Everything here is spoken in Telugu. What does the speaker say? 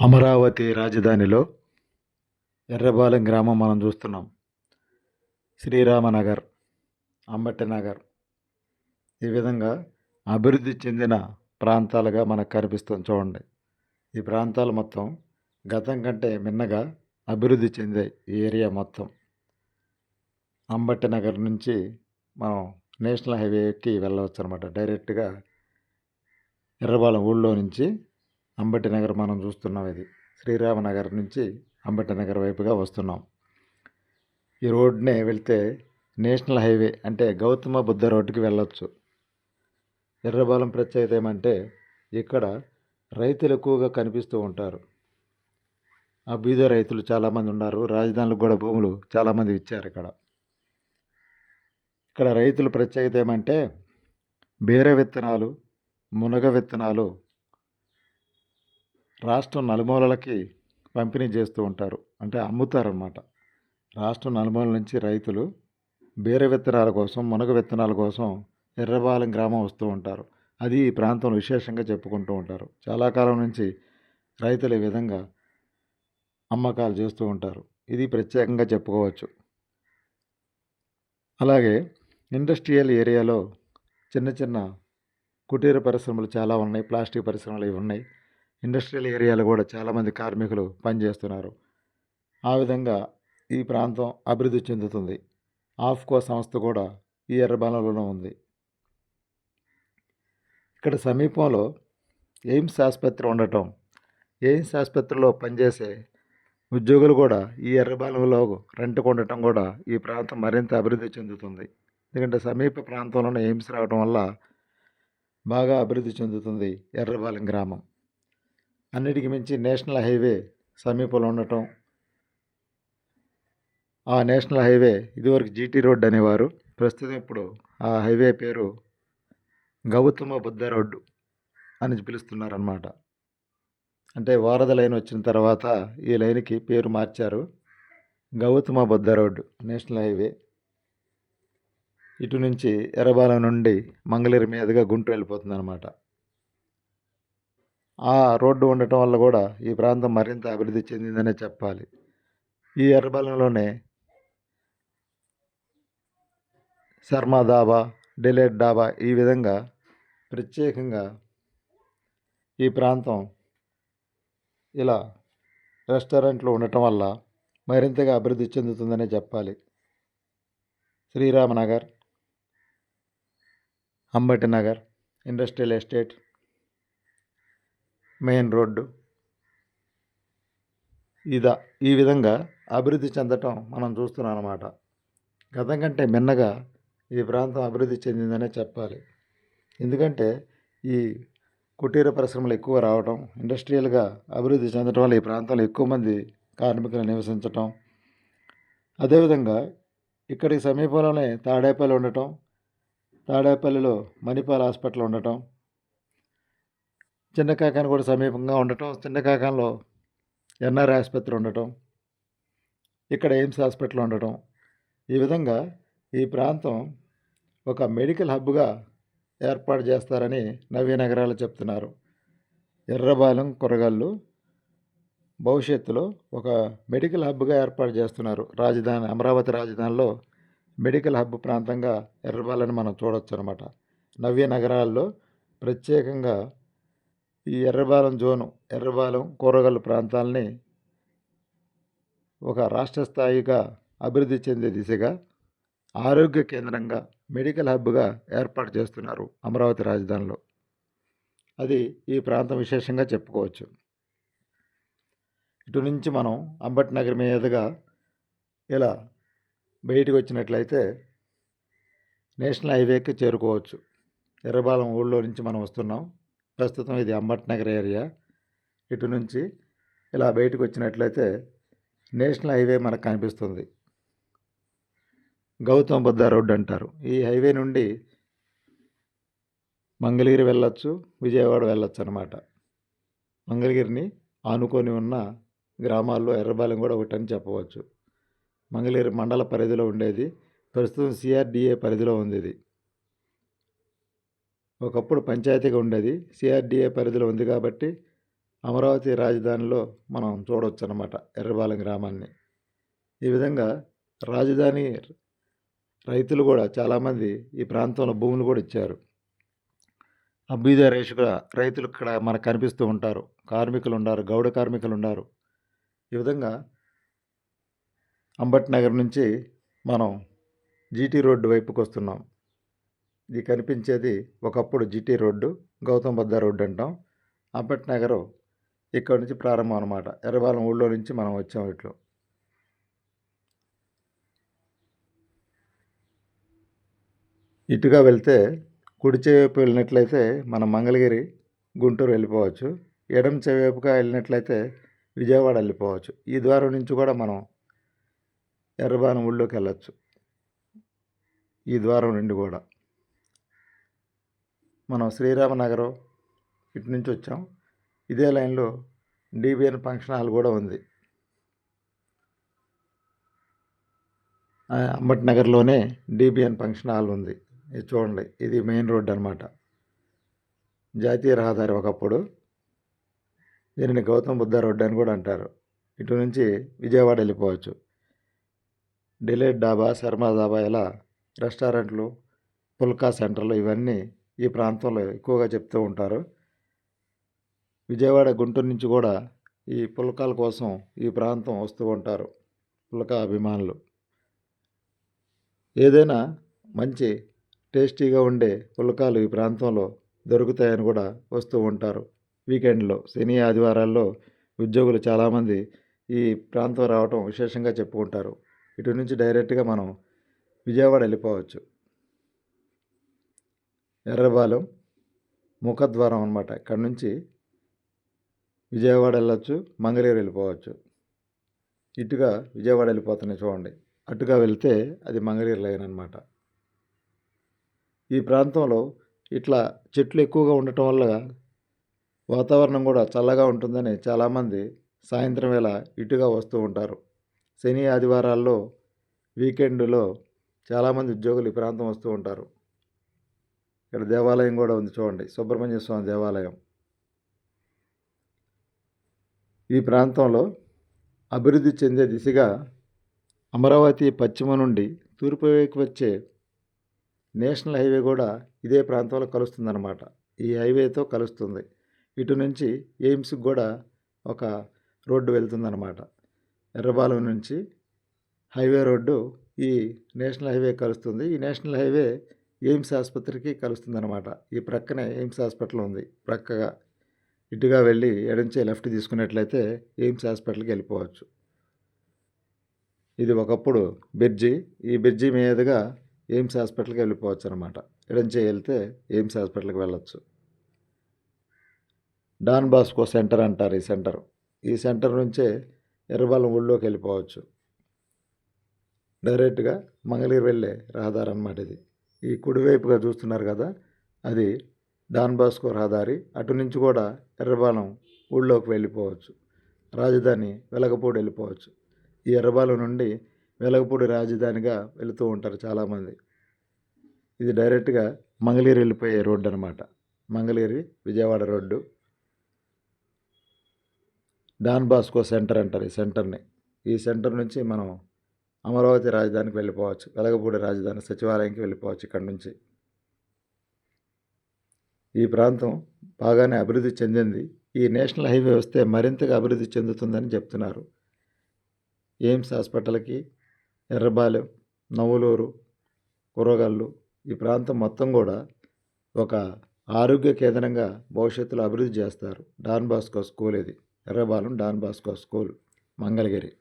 అమరావతి రాజధానిలో ఎర్రబాలెం గ్రామం మనం చూస్తున్నాం. శ్రీరామనగర్ అంబట్టి నగర్ ఈ విధంగా అభివృద్ధి చెందిన ప్రాంతాలుగా మనకు కనిపిస్తుంది చూడండి. ఈ ప్రాంతాలు మొత్తం గతం కంటే మిన్నగా అభివృద్ధి చెందాయి ఈ ఏరియా మొత్తం. అంబట్టి నగర్ నుంచి మనం నేషనల్ హైవేకి వెళ్ళవచ్చు అనమాట డైరెక్ట్గా ఎర్రబాలెం ఊళ్ళో నుంచి అంబటి నగర్ మనం చూస్తున్నాం ఇది. శ్రీరామనగర్ నుంచి అంబటి నగర్ వైపుగా వస్తున్నాం. ఈ రోడ్నే వెళ్తే నేషనల్ హైవే అంటే గౌతమ బుద్ధ రోడ్డుకి వెళ్ళొచ్చు. ఎర్రబాలెం ప్రత్యేకత ఏమంటే ఇక్కడ రైతులు ఎక్కువగా కనిపిస్తూ ఉంటారు. ఆ బీద రైతులు చాలామంది ఉన్నారు. రాజధానులకు కూడా భూములు చాలామంది ఇచ్చారు ఇక్కడ. ఇక్కడ రైతుల ప్రత్యేకత ఏమంటే బీర విత్తనాలు మునగ విత్తనాలు రాష్ట్రం నలుమూలలకి పంపిణీ చేస్తూ ఉంటారు. అంటే అమ్ముతారన్నమాట. రాష్ట్రం నలుమూలల నుంచి రైతులు బీర విత్తనాల కోసం మునగ విత్తనాల కోసం ఎర్రబాలెం గ్రామం వస్తూ ఉంటారు. అది ఈ ప్రాంతం విశేషంగా చెప్పుకుంటూ ఉంటారు. చాలా కాలం నుంచి రైతులు ఈ విధంగా అమ్మకాలు చేస్తూ ఉంటారు. ఇది ప్రత్యేకంగా చెప్పుకోవచ్చు. అలాగే ఇండస్ట్రియల్ ఏరియాలో చిన్న చిన్న కుటీర పరిశ్రమలు చాలా ఉన్నాయి. ప్లాస్టిక్ పరిశ్రమలు ఇవి ఉన్నాయి. ఇండస్ట్రియల్ ఏరియాలో కూడా చాలామంది కార్మికులు పనిచేస్తున్నారు. ఆ విధంగా ఈ ప్రాంతం అభివృద్ధి చెందుతుంది. ఆఫ్కో సంస్థ కూడా ఈ ఎర్రబాలెంలోనే ఉంది. ఇక్కడ సమీపంలో ఎయిమ్స్ ఆసుపత్రి ఉండటం ఎయిమ్స్ ఆసుపత్రిలో పనిచేసే ఉద్యోగులు కూడా ఈ ఎర్రబాలంలో రెంట్కు ఉండటం కూడా ఈ ప్రాంతం మరింత అభివృద్ధి చెందుతుంది. ఎందుకంటే సమీప ప్రాంతంలోనే ఎయిమ్స్ రావడం వల్ల బాగా అభివృద్ధి చెందుతుంది ఎర్రబాలెం గ్రామం. అన్నిటికి మించి నేషనల్ హైవే సమీపంలో ఉండటం. ఆ నేషనల్ హైవే ఇదివరకు జీటీ రోడ్ అనేవారు. ప్రస్తుతం ఇప్పుడు ఆ హైవే పేరు గౌతమ బుద్ధ రోడ్డు అని పిలుస్తున్నారన్నమాట. అంటే వారద లైన్ వచ్చిన తర్వాత ఈ లైన్కి పేరు మార్చారు Gautama Buddha road national highway. ఇటు నుంచి ఎర్రబాలెం నుండి మంగళగిరి మీదుగా గుంటూరు వెళ్ళిపోతుంది అనమాట ఆ రోడ్డు ఉండటం వల్ల కూడా ఈ ప్రాంతం మరింత అభివృద్ధి చెందిందనే చెప్పాలి. ఈ ఎర్రబెల్లంలోనే శర్మ డాబా డిలేట్ డాబా ఈ విధంగా ప్రత్యేకంగా ఈ ప్రాంతం ఇలా రెస్టారెంట్లు ఉండటం వల్ల మరింతగా అభివృద్ధి చెందుతుందనే చెప్పాలి. Sriramanagar Ambati Nagar industrial estate main road. ఇదా ఈ విధంగా అభివృద్ధి చెందటం మనం చూస్తున్నాం అన్నమాట గతం కంటే మిన్నగా ఈ ప్రాంతం అభివృద్ధి చెందిందనే చెప్పాలి. ఎందుకంటే ఈ కుటీర పరిశ్రమలు ఎక్కువ రావడం ఇండస్ట్రియల్గా అభివృద్ధి చెందడం వల్ల ఈ ప్రాంతంలో ఎక్కువ మంది కార్మికులు నివసించటం. అదేవిధంగా ఇక్కడికి సమీపంలోనే తాడేపల్లి ఉండటం తాడేపల్లిలో మణిపాల్ హాస్పిటల్ ఉండటం చిన్న కాకాని కూడా సమీపంగా ఉండటం చిన్న కాకాలో ఎన్ఆర్ ఆసుపత్రి ఉండటం ఇక్కడ ఎయిమ్స్ హాస్పిటల్ ఉండటం. ఈ విధంగా ఈ ప్రాంతం ఒక మెడికల్ హబ్గా ఏర్పాటు చేస్తారని నవీనగరాలు చెప్తున్నారు. ఎర్రబాలెం కూరగాళ్ళు భవిష్యత్తులో ఒక మెడికల్ హబ్గా ఏర్పాటు చేస్తున్నారు. రాజధాని అమరావతి రాజధానిలో మెడికల్ హబ్ ప్రాంతంగా ఎర్రబాలని మనం చూడొచ్చు అనమాట నవ్య నగరాల్లో ప్రత్యేకంగా ఈ ఎర్రబాలెం జోను ఎర్రబాలెం కూరగాయల ప్రాంతాలని ఒక రాష్ట్ర స్థాయిగా అభివృద్ధి చెందే దిశగా ఆరోగ్య కేంద్రంగా మెడికల్ హబ్గా ఏర్పాటు చేస్తున్నారు అమరావతి రాజధానిలో. అది ఈ ప్రాంతం విశేషంగా చెప్పుకోవచ్చు. ఇటు నుంచి మనం అంబట్ నగర్ మీదుగా ఇలా బయటకు వచ్చినట్లయితే నేషనల్ హైవేకి చేరుకోవచ్చు. ఎర్రబాలెం ఊళ్ళో నుంచి మనం వస్తున్నాం. ప్రస్తుతం ఇది అంబట్ నగర్ ఏరియా. ఇటు నుంచి ఇలా బయటకు వచ్చినట్లయితే నేషనల్ హైవే మనకు కనిపిస్తుంది. గౌతమ బుద్ధ రోడ్డు అంటారు. ఈ హైవే నుండి మంగళగిరి వెళ్ళొచ్చు విజయవాడ వెళ్ళొచ్చు అనమాట మంగళగిరిని ఆనుకొని ఉన్న గ్రామాల్లో ఎర్రబాలెం కూడా ఒకటని చెప్పవచ్చు. మంగళగిరి మండల పరిధిలో ఉండేది. ప్రస్తుతం సిఆర్డిఏ పరిధిలో ఉంది ఇది. ఒకప్పుడు పంచాయతీగా ఉండేది. సిఆర్డిఏ పరిధిలో ఉంది కాబట్టి అమరావతి రాజధానిలో మనం చూడవచ్చు అనమాట ఎర్రబాలెం గ్రామాన్ని. ఈ విధంగా రాజధాని రైతులు కూడా చాలామంది ఈ ప్రాంతంలో భూములు కూడా ఇచ్చారు. అభ్యుదయ రేషుగా రైతులు ఇక్కడ మనకు కనిపిస్తూ ఉంటారు. కార్మికులు ఉన్నారు గౌడ కార్మికులు ఉన్నారు. ఈ విధంగా అంబట్ నగర్ నుంచి మనం జీటీ రోడ్డు వైపుకి వస్తున్నాం ఇది కనిపించేది ఒకప్పుడు GT road Gautam Buddha road అంటాం. అంబట్ నగరం ఇక్కడ నుంచి ప్రారంభం అనమాట ఎర్రబాలెం ఊళ్ళో నుంచి మనం వచ్చాం ఇట్లు. ఇటుగా వెళ్తే కుడిచేవైపు వెళ్ళినట్లయితే మనం మంగళగిరి గుంటూరు వెళ్ళిపోవచ్చు. ఎడం చేవైపుగా వెళ్ళినట్లయితే విజయవాడ వెళ్ళిపోవచ్చు. ఈ ద్వారం నుంచి కూడా మనం ఎర్రబాలెం ఊళ్ళోకి వెళ్ళచ్చు. ఈ ద్వారం నుండి కూడా. మనం శ్రీరామనగరం ఇటు నుంచి వచ్చాం. ఇదే లైన్లో డిబిఎన్ ఫంక్షన్ హాల్ కూడా ఉంది. ఆ, అంబట్ నగర్లోనే డిబిఎన్ ఫంక్షన్ హాల్ ఉంది. ఇది చూడండి ఇది మెయిన్ రోడ్ అనమాట జాతీయ రహదారి ఒకప్పుడు. దీనిని గౌతమ్ బుద్ధ రోడ్డు అని కూడా అంటారు. ఇటు నుంచి విజయవాడ వెళ్ళిపోవచ్చు. డిలైట్ డాబా శర్మ డాబా ఇలా రెస్టారెంట్లు పుల్కా సెంటర్లు ఇవన్నీ ఈ ప్రాంతంలో ఎక్కువగా చెప్తూ ఉంటారు. విజయవాడ గుంటూరు నుంచి కూడా ఈ పుల్కాల కోసం ఈ ప్రాంతం వస్తూ ఉంటారు. పుల్కా అభిమానులు. ఏదైనా మంచి టేస్టీగా ఉండే పుల్కాలు ఈ ప్రాంతంలో దొరుకుతాయని కూడా వస్తూ ఉంటారు. వీకెండ్లో శని ఆదివారాల్లో ఉద్యోగులు చాలామంది ఈ ప్రాంతం రావటం విశేషంగా చెప్పుకుంటారు. ఇటు నుంచి డైరెక్ట్గా మనం విజయవాడ వెళ్ళిపోవచ్చు. ఎర్రబాలెం ముఖద్వారం అనమాట ఇక్కడ నుంచి విజయవాడ వెళ్ళొచ్చు మంగళగిరి వెళ్ళిపోవచ్చు. ఇటుగా విజయవాడ వెళ్ళిపోతున్నాయి చూడండి. అటుగా వెళ్తే అది మంగళగిరి లైన్ అనమాట ఈ ప్రాంతంలో ఇట్లా చెట్లు ఎక్కువగా ఉండటం వల్ల వాతావరణం కూడా చల్లగా ఉంటుందని చాలామంది సాయంత్రం వేళ ఇటుగా వస్తూ ఉంటారు. శని ఆదివారాల్లో వీకెండ్లో చాలామంది ఉద్యోగులు ఈ ప్రాంతం వస్తూ ఉంటారు. ఇక్కడ దేవాలయం కూడా ఉంది చూడండి. సుబ్రహ్మణ్య స్వామి దేవాలయం. ఈ ప్రాంతంలో అభివృద్ధి చెందే దిశగా అమరావతి పశ్చిమ నుండి తూర్పు వైపు వచ్చే నేషనల్ హైవే కూడా ఇదే ప్రాంతంలో కలుస్తుందన్నమాట. ఈ హైవేతో కలుస్తుంది. ఇటు నుంచి ఎయిమ్స్కి కూడా ఒక రోడ్డు వెళ్తుందన్నమాట. ఎర్రబాలెం నుంచి హైవే రోడ్డు ఈ నేషనల్ హైవే కలుస్తుంది. ఈ నేషనల్ హైవే ఎయిమ్స్ ఆసుపత్రికి కలుస్తుందన్నమాట. ఈ ప్రక్కనే ఎయిమ్స్ హాస్పిటల్ ఉంది. ప్రక్కగా ఇటుగా వెళ్ళి ఎడంచే లెఫ్ట్ తీసుకున్నట్లయితే ఎయిమ్స్ హాస్పిటల్కి వెళ్ళిపోవచ్చు. ఇది ఒకప్పుడు బ్రిడ్జి ఈ బ్రిడ్జి మీదుగా ఎయిమ్స్ హాస్పిటల్కి వెళ్ళిపోవచ్చు అనమాట ఎడంచే వెళ్తే ఎయిమ్స్ హాస్పిటల్కి వెళ్ళచ్చు. డాన్ బాస్కో సెంటర్ అంటారు ఈ సెంటర్. ఈ సెంటర్ నుంచే ఎర్రబాలెం ఊళ్ళోకి వెళ్ళిపోవచ్చు. డైరెక్ట్గా మంగళగిరి వెళ్ళే రహదారి అన్నమాట ఇది. ఈ కుడివైపుగా చూస్తున్నారు కదా అది డాన్ బాస్కో రహదారి. అటు నుంచి కూడా ఎర్రబాలెం ఊళ్ళోకి వెళ్ళిపోవచ్చు. రాజధాని వెలగపూడి వెళ్ళిపోవచ్చు. ఈ ఎర్రబాలెం నుండి వెలగపూడి రాజధానిగా వెళుతూ ఉంటారు చాలామంది. ఇది డైరెక్ట్గా మంగళగిరి వెళ్ళిపోయే రోడ్డు అనమాట Mangalagiri Vijayawada road. Don Bosco centre అంటారు ఈ సెంటర్ని. ఈ సెంటర్ నుంచి మనం అమరావతి రాజధానికి వెళ్ళిపోవచ్చు. వెలగపూడి రాజధాని సచివాలయంకి వెళ్ళిపోవచ్చు ఇక్కడి నుంచి. ఈ ప్రాంతం బాగానే అభివృద్ధి చెందింది. ఈ నేషనల్ హైవే వస్తే మరింతగా అభివృద్ధి చెందుతుందని చెప్తున్నారు. ఎయిమ్స్ హాస్పిటల్కి ఎర్రబాలెం నవ్వులూరు కూరగల్లు ఈ ప్రాంతం మొత్తం కూడా ఒక ఆరోగ్య కేంద్రంగా భవిష్యత్తులో అభివృద్ధి చేస్తారు. డాన్ బాస్కో స్కూల్ ఇది. Errabalem Don Bosco school Mangalagiri.